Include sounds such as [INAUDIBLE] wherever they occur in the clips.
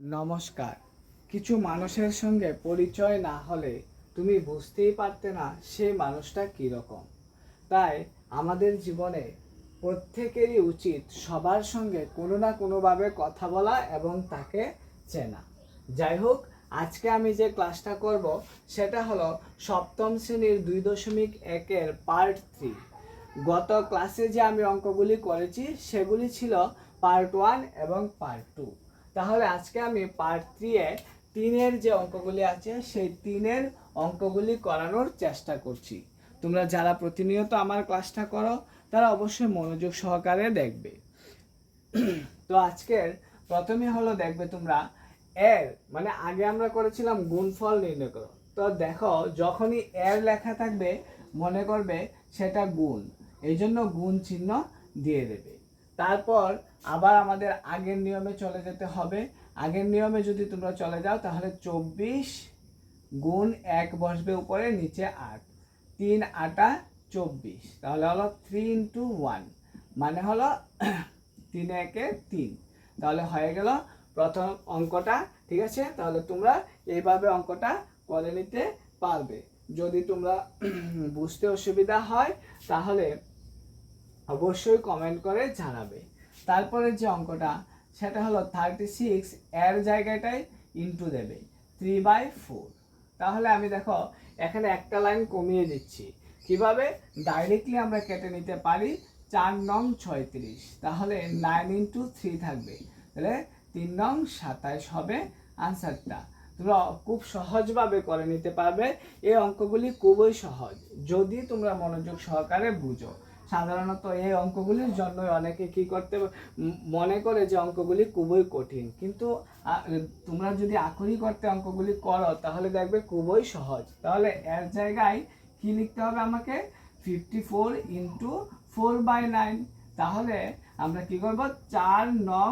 নমস্কার। কিছু মানুষের সঙ্গে পরিচয় না হলে তুমি বুঝতেই পারতে না সেই মানুষটা কীরকম। তাই আমাদের জীবনে প্রত্যেকেরই উচিত সবার সঙ্গে কোনো না কোনোভাবে কথা বলা এবং তাকে চেনা। যাই হোক, আজকে আমি যে ক্লাসটা করব, সেটা হলো সপ্তম শ্রেণির দুই দশমিক একের পার্ট থ্রি গত ক্লাসে যে আমি অঙ্কগুলি করেছি, সেগুলি ছিল পার্ট ওয়ান এবং পার্ট টু তাহলে আজকে আমি পার্ট এ তিনের যে অঙ্কগুলি আছে, সেই তিনের অঙ্কগুলি করানোর চেষ্টা করছি। তোমরা যারা প্রতিনিয়ত আমার ক্লাসটা করো, তারা অবশ্যই মনোযোগ সহকারে দেখবে। তো আজকের প্রথমে হলো দেখবে তোমরা এর মানে আগে আমরা করেছিলাম গুণফল নির্ণয় করো। তো দেখো, যখনই এর লেখা থাকবে, মনে করবে সেটা গুণ। এই জন্য গুণ চিহ্ন দিয়ে দেবে। তারপর আবার আমাদের আগের নিয়মে চলে যেতে হবে। আগের নিয়মে যদি তোমরা চলে যাও, তাহলে চব্বিশ গুণ এক বসবে উপরে, নিচে আট। তিন আটা চব্বিশ। তাহলে হলো থ্রি ইন্টু ওয়ান মানে হলো [CLEARS THROAT] তিন একে তিন। তাহলে হয়ে গেল প্রথম অঙ্কটা, ঠিক আছে? তাহলে তোমরা এইভাবে অঙ্কটা করে নিতে পারবে। যদি তোমরা [CLEARS THROAT] বুঝতে অসুবিধা হয়, তাহলে অবশ্যই কমেন্ট করে জানাবে। তারপরে যে অঙ্কটা, সেটা হলো থার্টি সিক্স এর জায়গাটায় ইন্টু দেবে থ্রি বাই ফোর তাহলে আমি দেখো, এখানে একটা লাইন কমিয়ে দিচ্ছি। কীভাবে? ডাইরেক্টলি আমরা কেটে নিতে পারি চার নং ছয়ত্রিশ। তাহলে নাইন ইন্টু থ্রি থাকবে। তাহলে তিন নং সাতাইশ হবে আনসারটা তোমরা খুব সহজভাবে করে নিতে পারবে। এই অঙ্কগুলি খুবই সহজ। যদি তোমরা মনোযোগ সহকারে বুঝো সাধারণত এই অঙ্কগুলির জন্য অনেকে কি করতে মনে করে যে অঙ্কগুলি খুবই কঠিন। কিন্তু তোমরা যদি আখরি করতে অঙ্কগুলি করো, তাহলে দেখবে খুবই সহজ। তাহলে এর জায়গায় কি লিখতে হবে আমাকে? Fifty four into four by nine তাহলে আমরা কি করব? চার নং,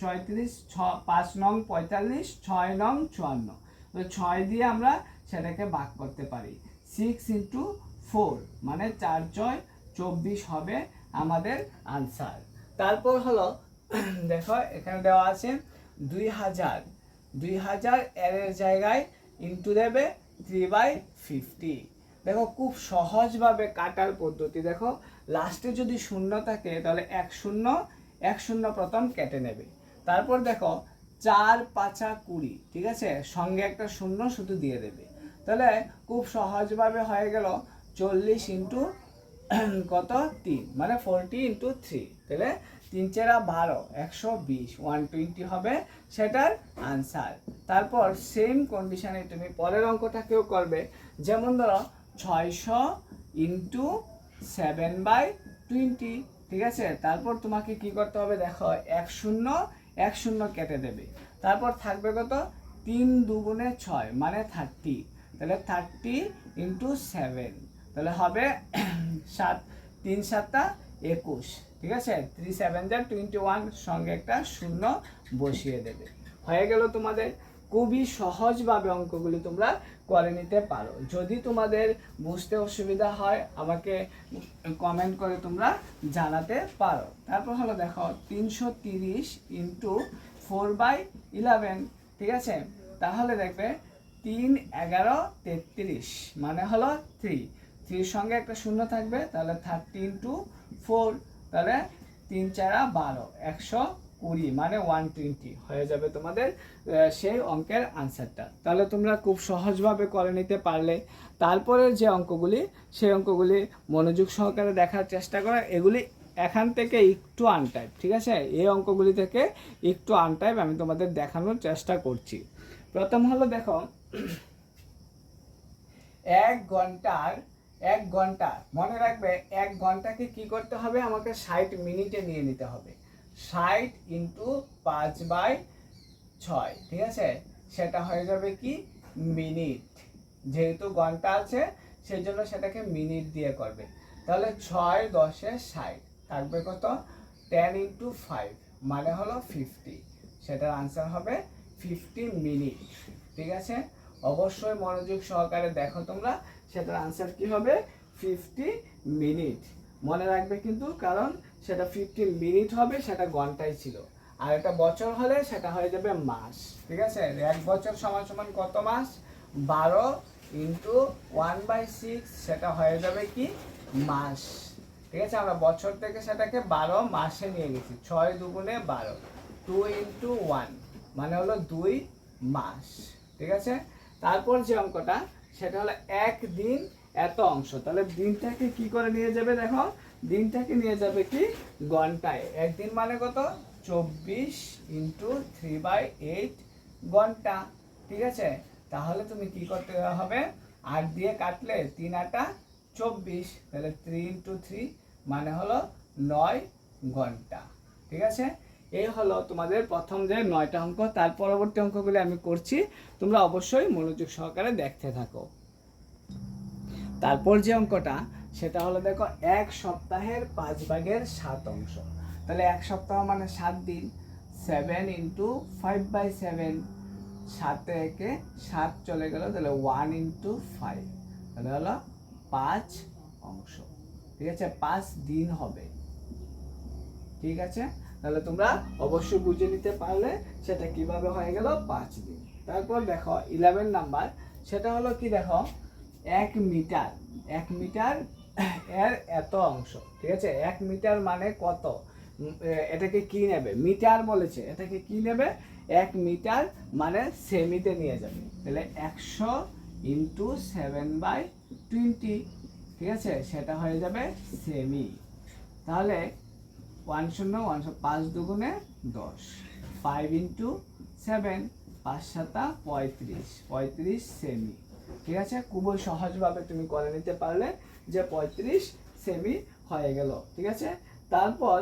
ছয়ত্রিশ, ছ, পাঁচ নং পঁয়তাল্লিশ, ছয় নং চুয়ান্ন। তো ছয় দিয়ে আমরা সেটাকে ভাগ করতে পারি। সিক্স ইন্টু ফোর মানে চার ছয় চব্বিশ হবে আমাদের আনসার তারপর হলো, দেখো, এখানে দেওয়া আছে দুই হাজার। দুই হাজার এর জায়গায় ইন্টু দেবে থ্রি বাই ফিফটি দেখো, খুব সহজভাবে কাটার পদ্ধতি। দেখো লাস্টে যদি শূন্য থাকে, তাহলে এক শূন্য এক শূন্য প্রথম কেটে নেবে। তারপর দেখো, চার পাঁচা কুড়ি, ঠিক আছে? সঙ্গে একটা শূন্য শুধু দিয়ে দেবে। তাহলে খুব সহজভাবে হয়ে গেল চল্লিশ ইন্টু [CLEARS THROAT] কত? তিন। মানে ফোরটি ইন্টু থ্রি তাহলে তিন চেরা বারো, একশো বিশ। ওয়ান টোয়েন্টি হবে সেটার আনসার তারপর সেম কন্ডিশনে তুমি পরের অঙ্কটাকেও করবে। যেমন ধরো, ছয়শো ইন্টু সেভেন বাই টোয়েন্টি ঠিক আছে? তারপর তোমাকে কি করতে হবে দেখো, এক শূন্য এক শূন্য কেটে দেবে। তারপর থাকবে কত? তিন দুগুণে ছয় মানে থার্টি তাহলে থার্টি ইন্টু সেভেন তাহলে হবে [CLEARS THROAT] সাত, তিন সাতটা একুশ, ঠিক আছে? থ্রি সেভেন যা টোয়েন্টি ওয়ান সঙ্গে একটা শূন্য বসিয়ে দেবে। হয়ে গেল তোমাদের খুবই সহজভাবে অঙ্কগুলি তোমরা করে নিতে পারো। যদি তোমাদের বুঝতে অসুবিধা হয়, আমাকে কমেন্ট করে তোমরা জানাতে পারো। তারপর হলো দেখো, তিনশো তিরিশ ইন্টু ফোর বাই ইলেভেন ঠিক আছে? তাহলে দেখবে, তিন এগারো তেত্রিশ মানে হলো থ্রি থ্রির সঙ্গে একটা শূন্য থাকবে, তাহলে থার্টি ইন্টু ফোর তাহলে তিন চারা বারো, একশো কুড়ি মানে ওয়ান টোয়েন্টি হয়ে যাবে তোমাদের সেই অঙ্কের আনসারটা তাহলে তোমরা খুব সহজভাবে করে নিতে পারলে। তারপরে যে অঙ্কগুলি, সেই অঙ্কগুলি মনোযোগ সহকারে দেখার চেষ্টা করো। এগুলি এখান থেকে একটু আনটাইপ ঠিক আছে? এই অঙ্কগুলি থেকে একটু আনটাইপ আমি তোমাদের দেখানোর চেষ্টা করছি। প্রথম হলো দেখো, এক ঘণ্টার এক ঘণ্টা। মনে রাখবে, এক ঘন্টাকে কি করতে হবে? আমাকে ষাট মিনিটে নিয়ে নিতে হবে। ষাট ইন্টু পাঁচ বাই ছয়, ঠিক আছে? সেটা হয়ে যাবে কি? মিনিট। যেহেতু ঘণ্টা আছে সেই জন্য সেটাকে মিনিট দিয়ে করবে। তাহলে ছয় দশে ষাট, থাকবে কত? টেন ইন্টু ফাইভ মানে হলো ফিফটি। সেটার আনসার হবে ফিফটি মিনিট, ঠিক আছে? অবশ্যই মনোযোগ সহকারে দেখো তোমরা। সেটার আনসার কি হবে? ফিফটি মিনিট মনে রাখবে কিন্তু, কারণ সেটা ফিফটি মিনিট হবে, সেটা ঘন্টায় ছিল। আর এটা বছর হলে সেটা হয়ে যাবে মাস। ঠিক আছে? এক বছর সমান সমান কত মাস? বারো ইন্টু ওয়ান বাই সিক্স সেটা হয়ে যাবে কি? মাস। ঠিক আছে? আমরা বছর থেকে সেটাকে বারো মাসে নিয়ে গেছি ছয় দুগুণে বারো। টু ইন্টু ওয়ান মানে হলো দুই মাস। ঠিক আছে? তারপর যে অঙ্কটা সেটা হলো এক দিন এত অংশ। তাহলে দিনটাকে কি করে নিয়ে যাবে দেখো? দিনটাকে নিয়ে যাবে কি? ঘন্টায়। একদিন মানে কত? চব্বিশ ইন্টু থ্রি বাই এইট ঘণ্টা। ঠিক আছে? তাহলে তুমি কি করতে হবে? আট দিয়ে কাটলে তিন আটা চব্বিশ। তাহলে থ্রি ইন্টু থ্রি মানে হলো নয় ঘণ্টা। ঠিক আছে? এই হলো তোমাদের প্রথম যে নয়টা অঙ্ক, তার পরবর্তী অঙ্কগুলি আমি করছি। তোমরা অবশ্যই মনোযোগ সহকারে দেখতে থাকো। তারপর যে অঙ্কটা, সেটা হলো দেখো এক সপ্তাহের পাঁচ ভাগের সাত অংশ। তাহলে এক সপ্তাহ মানে সাত দিন। Seven into five by seven, সাতে একে সাত চলে গেল, তাহলে ওয়ান ইন্টু ফাইভ। তাহলে হলো পাঁচ অংশ। ঠিক আছে? পাঁচ দিন হবে। ঠিক আছে? তাহলে তোমরা অবশ্যই বুঝে নিতে পারলে সেটা কীভাবে হয়ে গেল পাঁচ দিন। তারপর দেখো ইলেভেন নাম্বার সেটা হলো কি দেখো, এক মিটার এক মিটার এর এত অংশ, ঠিক আছে? এক মিটার মানে কত? এটাকে কি নেবে? মিটার বলেছে, এটাকে কি নেবে? এক মিটার মানে সেমিতে নিয়ে যাবে। তাহলে একশো ইন্টু সেভেন বাই টোয়েন্টি, ঠিক আছে? সেটা হয়ে যাবে সেমি। তাহলে ওয়ান শূন্য ওয়ান পাঁচ দুগুণে দশ। ফাইভ ইন্টু সেভেন পাঁচ সাতা পঁয়ত্রিশ। পঁয়ত্রিশ সেমি ঠিক আছে? খুবই সহজভাবে তুমি করে নিতে পারলে যে পঁয়ত্রিশ সেমি হয়ে গেল। ঠিক আছে? তারপর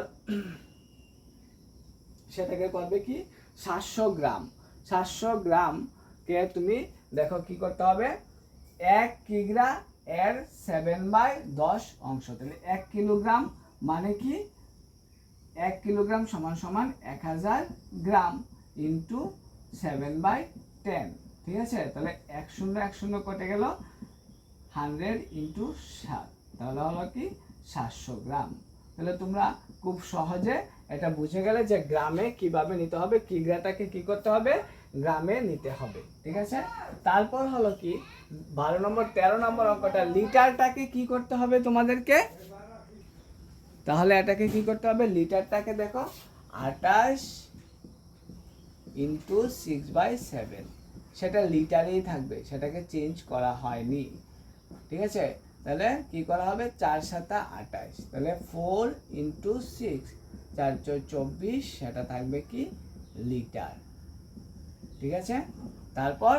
সেটাকে করবে কি? সাতশো গ্রাম। সাতশো গ্রামকে তুমি দেখো কি করতে হবে? এক কিগ্রা এর সেভেন বাই দশ অংশ। তাহলে এক কিলোগ্রাম মানে কি? এক কিলোগ্রাম সমান সমান এক হাজার gram into seven by ten ঠিক আছে? তাহলে এক শূন্য এক শূন্য কটে গেল হান্ড্রেড ইন্টু সাত, তাহলে হলো কি সাতশো গ্রাম। তাহলে তোমরা খুব সহজে এটা বুঝে গেলে যে গ্রামে কীভাবে নিতে হবে কিগ্রাটাকে কি করতে হবে? গ্রামে নিতে হবে, ঠিক আছে? তারপর হলো কি, বারো নম্বর, তেরো নম্বর অঙ্কটা লিটারটাকে কি করতে হবে তোমাদেরকে? তাহলে এটাকে কি করতে হবে? লিটারটাকে দেখো আটাশ ইন্টু সিক্স বাই সেভেন সেটা লিটারেই থাকবে, সেটাকে চেঞ্জ করা হয়নি। ঠিক আছে? তাহলে কি করা হবে? চার সাতা আটাইশ তাহলে ফোর ইন্টু সিক্স চার চব্বিশ, সেটা থাকবে কি? লিটার। ঠিক আছে? তারপর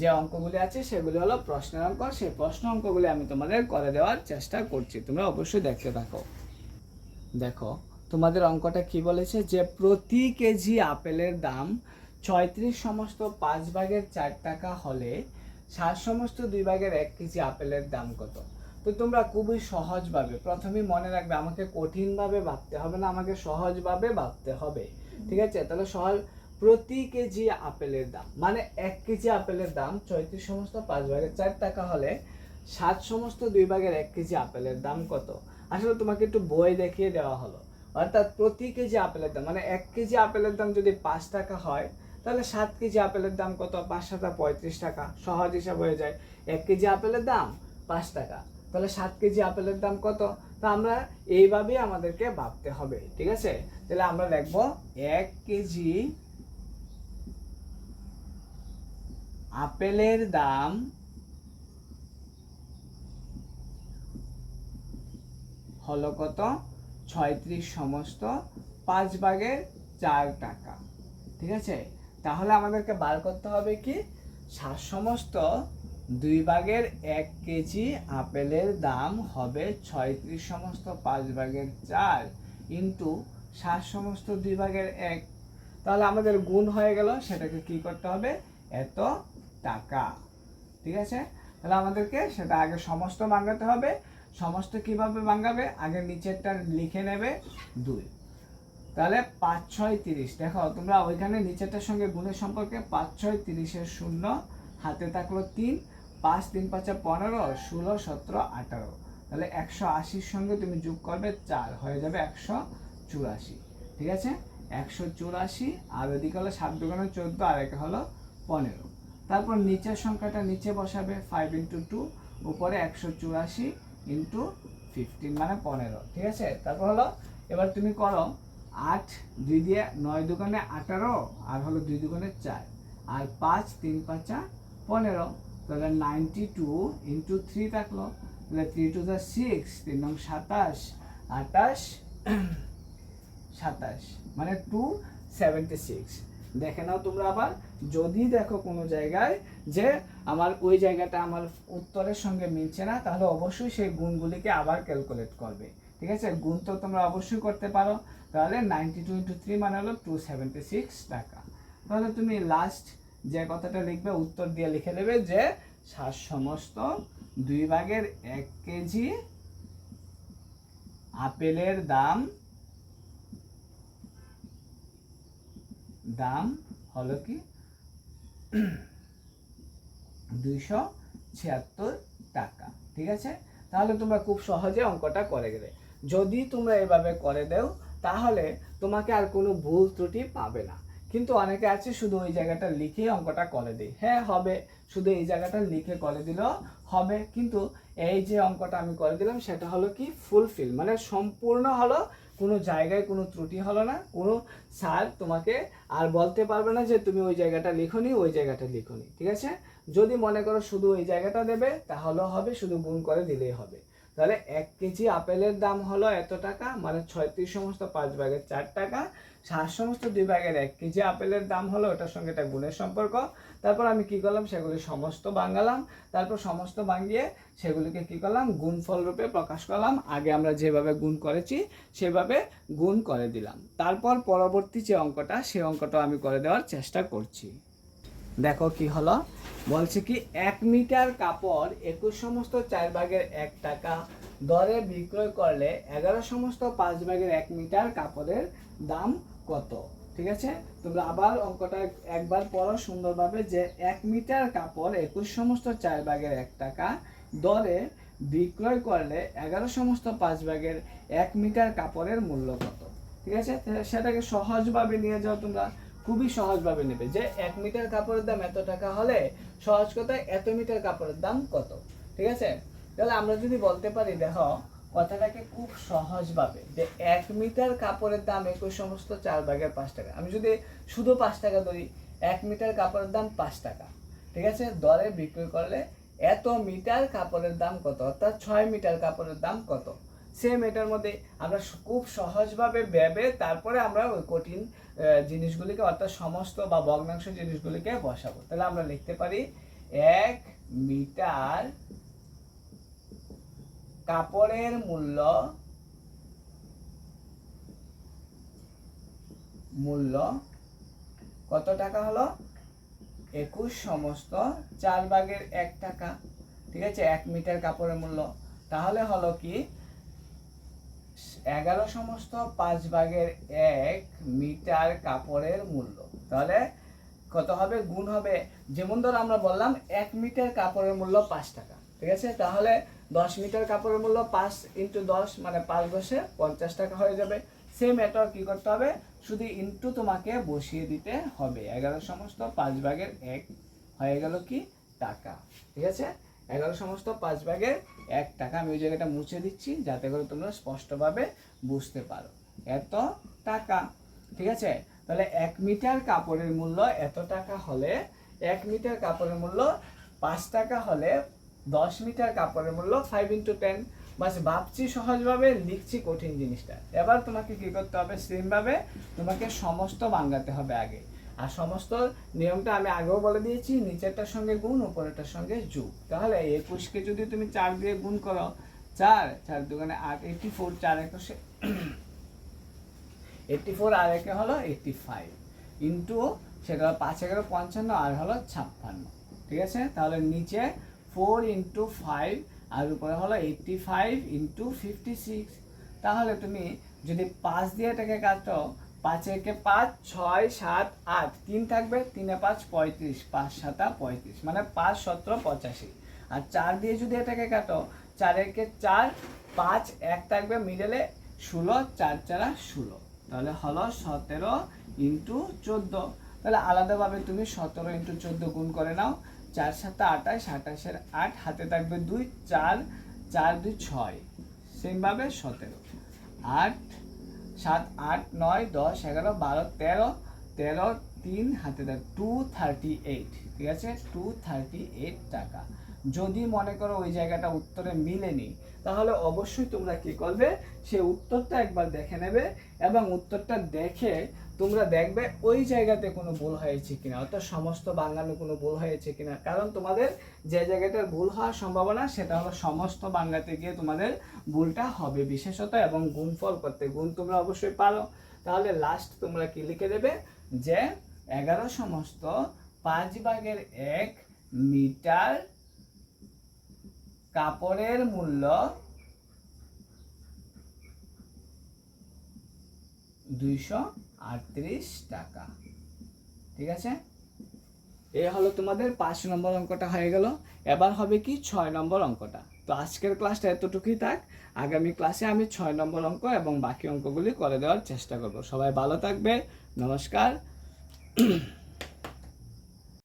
যে অঙ্কগুলি আছে, সেগুলি হলো প্রশ্নের অঙ্ক। সেই প্রশ্ন অঙ্কগুলি আমি তোমাদের করে দেওয়ার চেষ্টা করছি। তোমরা অবশ্যই দেখতে থাকো। দেখো, তোমাদের অঙ্কটা কি বলেছে যে প্রতি কেজি আপেলের দাম ছয়ত্রিশ সমস্ত পাঁচ ভাগের চার টাকা হলে ষাট সমস্ত দুই ভাগের এক কেজি আপেলের দাম কত? তো তোমরা খুবই সহজভাবে প্রথমেই মনে রাখবে, আমাকে কঠিনভাবে ভাবতে হবে না, আমাকে সহজভাবে ভাবতে হবে। ঠিক আছে? তাহলে সহজ, প্রতি কেজি আপেলের দাম মানে এক কেজি আপেলের দাম চৌত্রিশ সমস্ত পাঁচ ভাগের চার টাকা হলে সাত সমস্ত দুই ভাগের এক কেজি আপেলের দাম কত? আসলে তোমাকে একটু বই দেখিয়ে দেওয়া হলো। অর্থাৎ প্রতি কেজি আপেলের দাম মানে এক কেজি আপেলের দাম যদি পাঁচ টাকা হয়, তাহলে সাত কেজি আপেলের দাম কত? পাঁচ সাতা পঁয়ত্রিশ টাকা। সহজ হিসাব হয়ে যায়। এক কেজি আপেলের দাম পাঁচ টাকা। তাহলে সাত কেজি আপেলের দাম কত? তো আমরা এইভাবেই আমাদেরকে ভাবতে হবে, ঠিক আছে? তাহলে আমরা লিখব এক কেজি আপেলের দাম হলো কত? ছয়ত্রিশ সমস্ত পাঁচ ভাগের চার টাকা। ঠিক আছে? তাহলে আমাদেরকে বার করতে হবে কি? সাত সমস্ত দুই ভাগের এক কেজি আপেলের দাম হবে ছয়ত্রিশ সমস্ত পাঁচ ভাগের চার ইন্টু সাত সমস্ত দুই ভাগের এক। তাহলে আমাদের গুণ হয়ে গেল, সেটাকে কি করতে হবে? এত টাকা। ঠিক আছে? তাহলে আমাদেরকে সেটা আগে সমস্ত ভাঙাতে হবে। সমস্ত কীভাবে ভাঙাবে? আগে নিচেরটা লিখে নেবে দুই। তাহলে পাঁচ ছয় তিরিশ। দেখো, তোমরা ওইখানে নিচেরটার সঙ্গে গুণের সম্পর্কে পাঁচ ছয় তিরিশের শূন্য, হাতে থাকল তিন, পাঁচ তিন পাঁচা পনেরো, ষোলো, সতেরো, আঠারো। তাহলে একশো আশির সঙ্গে তুমি যোগ করবে চার, হয়ে যাবে একশো চুরাশি। ঠিক আছে? একশো চুরাশি, আর ওদিকে হলো সাত দুগুণে চোদ্দ, আর একে হলো পনেরো। তারপর নিচের সংখ্যাটা নিচে বসাবে ফাইভ ইন্টু টু উপরে একশো চুরাশি ইন্টু ফিফটিন মানে পনেরো, ঠিক আছে? তারপর হলো, এবার তুমি করো আট দুই দিয়ে নয় দোকানে আঠারো, আর হলো দুই দোকানে চার, আর পাঁচ তিন পাঁচা পনেরো, তাহলে নাইনটি টু ইন্টু থ্রি থাকল, তাহলে থ্রি টু দ্য সিক্স তিন নং সাতাশ, আটাশ, সাতাশ মানে টু সেভেন্টি সিক্স দেখে নাও তোমরা আবার, যদি দেখো কোনো জায়গায় যে আমার ওই জায়গাটা আমার উত্তরের সঙ্গে মিলছে না, তাহলে অবশ্যই সেই গুণগুলিকে আবার ক্যালকুলেট করবে। ঠিক আছে? গুণ তো তোমরা অবশ্যই করতে পারো। তাহলে নাইনটি টু ইন্টু থ্রি মানে হলো টু সেভেন্টি সিক্স টাকা। তাহলে তুমি লাস্ট যে কথাটা লিখবে, উত্তর দিয়ে লিখে দেবে যে সার সমস্ত দুই ভাগের এক কেজি আপেলের দাম দাম হলো কি? দুইশো ছিয়াত্তর টাকা, ঠিক আছে? তাহলে তোমরা খুব সহজে অঙ্কটা করে গেলে যদি তোমরা এভাবে করে দেও, তাহলে তোমাকে আর কোনো ভুল ত্রুটি পাবে না। কিন্তু অনেকে আছে, শুধু ওই জায়গাটা লিখে অঙ্কটা করে দেয়। হ্যাঁ হবে। শুধু এই জায়গাটা লিখে করে দিলেও হবে। কিন্তু এই যে অঙ্কটা আমি করে দিলাম, সেটা হলো কি? ফুলফিল মানে সম্পূর্ণ হলো, কোনো জায়গায় কোনো ত্রুটি হলো না। কোনো স্যার তোমাকে আর বলতে পারবে না যে তুমি ওই জায়গাটা লিখোনি, ওই জায়গাটা লিখোনি, ঠিক আছে? যদি মনে করো শুধু ওই জায়গাটা দেবে, তাহলেও হবে, শুধু গুণ করে দিলেই হবে। তাহলে এক কেজি আপেলের দাম হলো এত টাকা মানে ছয়ত্রিশ সমস্ত পাঁচ ভাগের চার টাকা, সাত সমস্ত দুই ভাগের এক কেজি আপেলের দাম হলো, ওটার সঙ্গে এটা গুণের সম্পর্ক। তারপর আমি কি করলাম? সেগুলি সমস্ত বাঙালাম তারপর সমস্ত বাঙ্গিয়ে সেগুলিকে কি করলাম? গুণফল রূপে প্রকাশ করলাম। আগে আমরা যেভাবে গুণ করেছি, সেভাবে গুণ করে দিলাম। তারপর পরবর্তী যে অঙ্কটা সেই অঙ্কটা আমি করে দেওয়ার চেষ্টা করছি। দেখো কি হলো। বলছে কি, এক মিটার কাপড় একুশ সমস্ত চার ভাগের এক টাকা। দরে বিক্রয় করলে এগারো সমস্ত পাঁচ ভাগের এক মিটার কাপড়ের দাম কত? ঠিক আছে? তোমরা আবার অঙ্কটা একবার পড়ো সুন্দরভাবে যে এক মিটার কাপড় একুশ সমস্ত চার ভাগের এক টাকা, দরে বিক্রয় করলে এগারো সমস্ত পাঁচ ভাগের এক মিটার কাপড়ের মূল্য কত? ঠিক আছে? সেটাকে সহজভাবে নিয়ে যাও তোমরা। খুবই সহজভাবে নেবে। যে এক মিটার কাপড়ের দাম এত টাকা হলে সহজ কথায় এত মিটার কাপড়ের দাম কত? ঠিক আছে? তাহলে আমরা যদি বলতে পারি, দেখো, কথাটাকে খুব সহজভাবে যে এক মিটার কাপড়ের দাম একই সমস্ত চার ভাগের পাঁচ টাকা। আমি যদি শুধু পাঁচ টাকা ধরি, এক মিটার কাপড়ের দাম পাঁচ টাকা। ঠিক আছে? দরে বিক্রি করলে এত মিটার কাপড়ের দাম কত? অর্থাৎ ছয় মিটার কাপড়ের দাম কত? সেম এটার মধ্যে আমরা খুব সহজভাবে ভেবে তারপরে আমরা ওই কঠিন জিনিসগুলিকে অর্থাৎ সমস্ত বা ভগ্নাংশ জিনিসগুলিকে বসাবো। তাহলে আমরা লিখতে পারি এক মিটার কাপড়ের মূল্য মূল্য কত টাকা হলো? একুশ সমস্ত চার ভাগের এক টাকা। ঠিক আছে? এক মিটার কাপড়ের মূল্য। তাহলে হলো কি? এগারো সমস্ত পাঁচ ভাগের এক মিটার কাপড়ের মূল্য। তাহলে কত হবে? গুণ হবে, যেমন ধর আমরা বললাম এক মিটার কাপড়ের মূল্য পাঁচ টাকা, ঠিক আছে? তাহলে দশ মিটার কাপড়ের মূল্য পাঁচ ইন্টু দশ মানে পাঁচ দশে পঞ্চাশ টাকা হয়ে যাবে। সেম এটাও কি করতে হবে? শুধু ইন্টু তোমাকে বসিয়ে দিতে হবে। এগারো সমস্ত পাঁচ ভাগের এক হয়ে গেল কি? টাকা, ঠিক আছে? এগারো সমস্ত পাঁচ ভাগের এক টাকা আমি ওই জায়গাটা মুছে দিচ্ছি, যাতে করে তোমরা স্পষ্টভাবে বুঝতে পারো। এত টাকা, ঠিক আছে? তাহলে এক মিটার কাপড়ের মূল্য এত টাকা হলে, এক মিটার কাপড়ের মূল্য পাঁচ টাকা হলে দশ মিটার কাপড়ের মূল্য ফাইভ ইন্টু টেন বাস ভাবছি সহজভাবে, লিখছি কঠিন জিনিসটা। এবার তোমাকে কি করতে হবে? সেমভাবে তোমাকে সমস্ত বাঙ্গাতে হবে আগে। আর সমস্ত নিয়মটা আমি আগেও বলে দিয়েছি, নিচেরটার সঙ্গে গুণ, উপরেরটার সঙ্গে যোগ। তাহলে একুশকে যদি তুমি চার দিয়ে গুণ করো, চার চার দোকানে আট এইটটি ফোর চার একুশে এইটটি ফোর আর একে হলো এইটটি ফাইভ ইন্টু সেটা হলো পাঁচ এগারো পঞ্চান্ন, আর হলো ছাপ্পান্ন। ঠিক আছে? তাহলে নিচে ফোর ইন্টু ফাইভ আর উপরে হলো eighty five into fifty six তাহলে তুমি যদি পাঁচ দিয়ে এটাকে কাটো পাঁচ একে পাঁচ, ছয়, সাত, আট। তিন থাকবে, তিনে পাঁচ, পঁয়ত্রিশ। পাঁচ, সাতা পঁয়ত্রিশ। মানে পাঁচ, সতেরো, পঁচাশি। আর চার দিয়ে যদি এটাকে কাটো, চার একে চার, পাঁচ, এক থাকবে মিডলে ষোলো, চার চারা ষোলো। তাহলে হলো সতেরো ইন্টু চোদ্দ। তাহলে আলাদাভাবে তুমি সতেরো ইন্টু চোদ্দ গুণ করে নাও। চার সাথে আঠাশ আঠাশের আট, হাতে থাকবে দুই, চার চার, দুই, ছয়। সেমভাবে সতেরো। আট সাত আট নয় দশ এগারো বারো তেরো তেরো তিন হাতে দেয় টু থার্টি এইট ঠিক আছে? টু থার্টি এইট টাকা। যদি মনে করো ওই জায়গাটা উত্তরে মিলেনি, তাহলে অবশ্যই তোমরা কি করবে? সে উত্তরটা একবার দেখে নেবে এবং উত্তরটা দেখে তোমরা দেখবে ওই জায়গাতে কোনো ভুল হয়েছে কিনা, অর্থাৎ সমস্ত বাংলাতে কোনো ভুল হয়েছে কিনা। কারণ তোমাদের যে জায়গাটার ভুল হওয়ার সম্ভাবনা, সেটা হলো সমস্ত বাংলাতে গিয়ে তোমাদের ভুলটা হবে বিশেষত এবং গুণফল করতে। গুণ তোমরা অবশ্যই পারো। তাহলে লাস্ট তোমরা কি লিখে দেবে? যে এগারো সমস্ত পাঁচ ভাগের এক মিটার কাপড়ের মূল্য দুইশো আটত্রিশ টাকা। ঠিক আছে? এ হলো তোমাদের পাঁচ নম্বর অঙ্কটা হয়ে গেল। এবার হবে কি ছয় নম্বর অঙ্কটা। তো আজকের ক্লাসটা এতটুকুই থাক। আগামী ক্লাসে আমি ছয় নম্বর অঙ্ক এবং বাকি অঙ্কগুলি করে দেওয়ার চেষ্টা করব। সবাই ভালো থাকবে। নমস্কার।